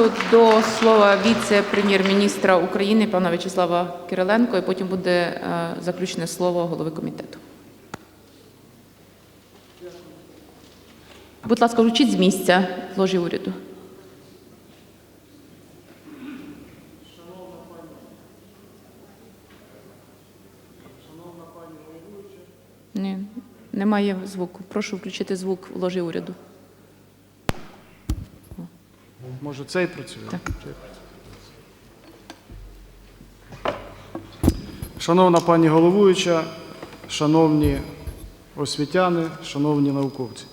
До слова віце-прем'єр-міністра України пана В'ячеслава Кириленко, і потім буде е, заключне слово голови комітету. Будь ласка, включіть з місця в ложі уряду. Ні, немає звуку. Прошу включити звук в ложі уряду. Може, цей працює? Так. Шановна пані головуюча, шановні освітяни, шановні науковці.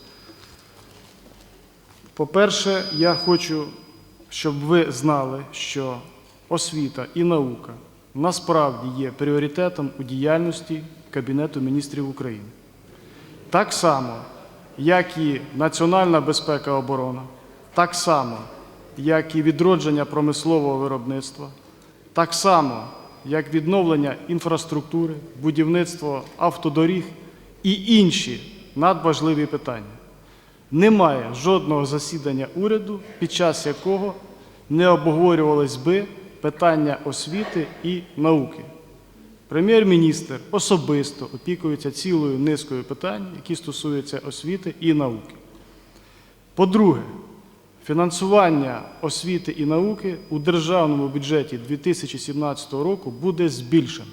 По-перше, я хочу, щоб ви знали, що освіта і наука насправді є пріоритетом у діяльності Кабінету міністрів України. Так само, як і національна безпека і оборона, так само, як і відродження промислового виробництва, так само, як відновлення інфраструктури, будівництво автодоріг і інші надважливі питання. Немає жодного засідання уряду, під час якого не обговорювались би питання освіти і науки. Прем'єр-міністр особисто опікується цілою низкою питань, які стосуються освіти і науки. По-друге, фінансування освіти і науки у державному бюджеті 2017 року буде збільшено.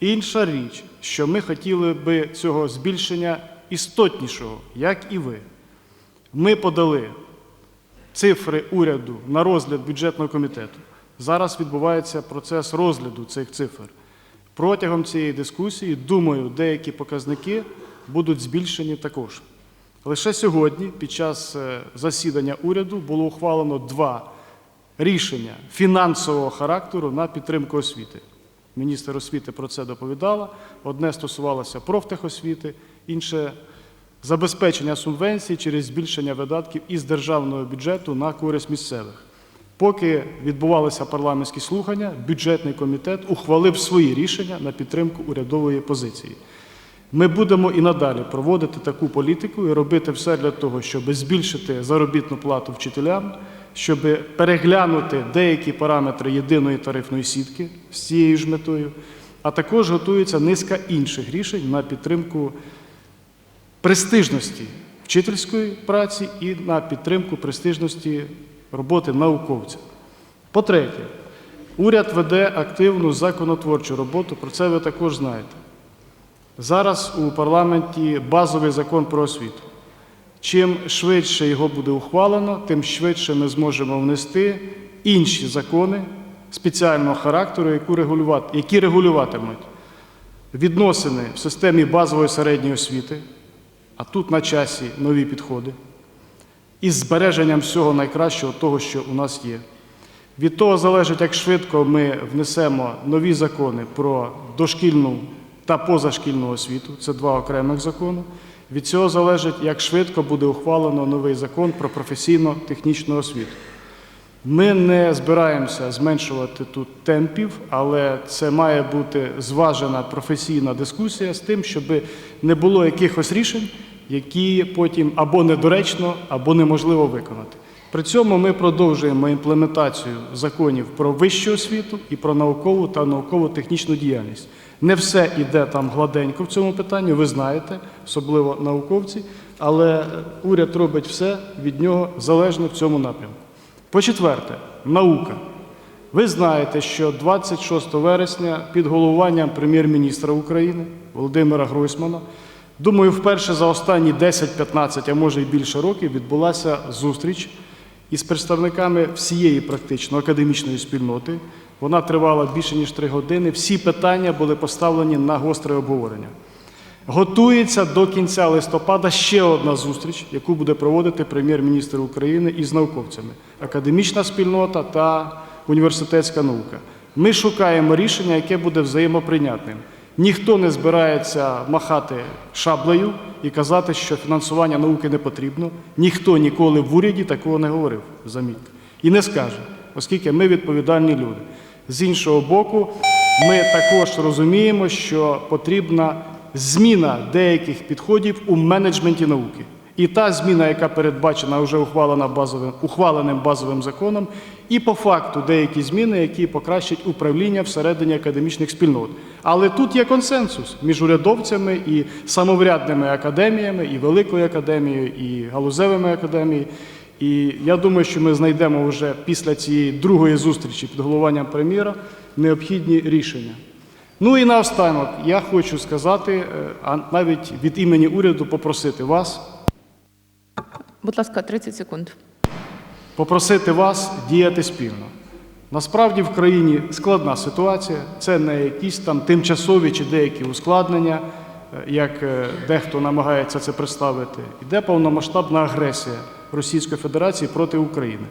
Інша річ, що ми хотіли би цього збільшення істотнішого, як і ви. Ми подали цифри уряду на розгляд бюджетного комітету. Зараз відбувається процес розгляду цих цифр. Протягом цієї дискусії, думаю, деякі показники будуть збільшені також. Лише сьогодні, під час е, засідання уряду, було ухвалено два рішення фінансового характеру на підтримку освіти. Міністр освіти про це доповідала. Одне стосувалося профтехосвіти, інше забезпечення субвенцій через збільшення видатків із державного бюджету на користь місцевих. Поки відбувалися парламентські слухання, бюджетний комітет ухвалив свої рішення на підтримку урядової позиції. Ми будемо і надалі проводити таку політику і робити все для того, щоб збільшити заробітну плату вчителям, щоб переглянути деякі параметри єдиної тарифної сітки з цією ж метою, а також готується низка інших рішень на підтримку престижності вчительської праці і на підтримку престижності роботи науковця. По-третє, уряд веде активну законотворчу роботу, про це ви також знаєте. Зараз у парламенті базовий закон про освіту. Чим швидше його буде ухвалено, тим швидше ми зможемо внести інші закони спеціального характеру, які регулюватимуть відносини в системі базової середньої освіти, а тут на часі нові підходи, із збереженням всього найкращого того, що у нас є. Від того залежить, як швидко ми внесемо нові закони про дошкільну та позашкільну освіту. Це два окремих закони. Від цього залежить, як швидко буде ухвалено новий закон про професійно-технічну освіту. Ми не збираємося зменшувати тут темпів, але це має бути зважена професійна дискусія з тим, щоб не було якихось рішень, які потім або недоречно, або неможливо виконати. При цьому ми продовжуємо імплементацію законів про вищу освіту і про наукову та науково-технічну діяльність. Не все йде там гладенько в цьому питанні, ви знаєте, особливо науковці, але уряд робить все від нього залежно в цьому напрямку. По-четверте, наука. Ви знаєте, що 26 вересня під головуванням прем'єр-міністра України Володимира Гройсмана, думаю, вперше за останні 10-15, а може й більше років, відбулася зустріч із представниками всієї практично академічної спільноти. Вона тривала більше ніж три години. Всі питання були поставлені на гостре обговорення. Готується до кінця листопада ще одна зустріч, яку буде проводити прем'єр-міністр України із науковцями, академічна спільнота та університетська наука. Ми шукаємо рішення, яке буде взаємоприйнятним. Ніхто не збирається махати шаблею і казати, що фінансування науки не потрібно. Ніхто ніколи в уряді такого не говорив, замітьте. І не скаже, оскільки ми відповідальні люди. З іншого боку, ми також розуміємо, що потрібна зміна деяких підходів у менеджменті науки. І та зміна, яка передбачена вже ухвалена базовим, ухваленим базовим законом, і по факту деякі зміни, які покращать управління всередині академічних спільнот. Але тут є консенсус між урядовцями і самоврядними академіями, і Великою академією, і галузевими академіями. І я думаю, що ми знайдемо вже після цієї другої зустрічі під головуванням прем'єра необхідні рішення. Ну і наостанок я хочу сказати, е, а навіть від імені уряду попросити вас, Будь ласка, 30 секунд. попросити вас діяти спільно. Насправді в країні складна ситуація, це не якісь там тимчасові чи деякі ускладнення, е, як е, дехто намагається це представити. Іде повномасштабна агресія Російської Федерації проти України.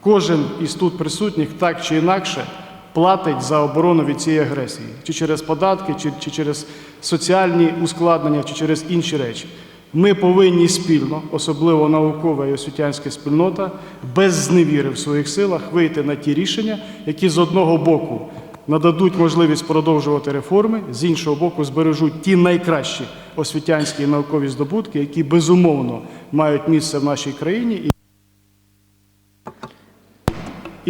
Кожен із тут присутніх так чи інакше платить за оборону від цієї агресії, чи через податки, чи, чи через соціальні ускладнення, чи через інші речі. Ми повинні спільно, особливо наукова і освітянська спільнота, без зневіри в своїх силах вийти на ті рішення, які з одного боку нададуть можливість продовжувати реформи, з іншого боку, збережуть ті найкращі освітянські і наукові здобутки, які безумовно мають місце в нашій країні. і-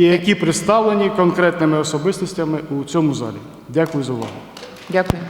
які представлені конкретними особистостями у цьому залі. Дякую за увагу. Дякую.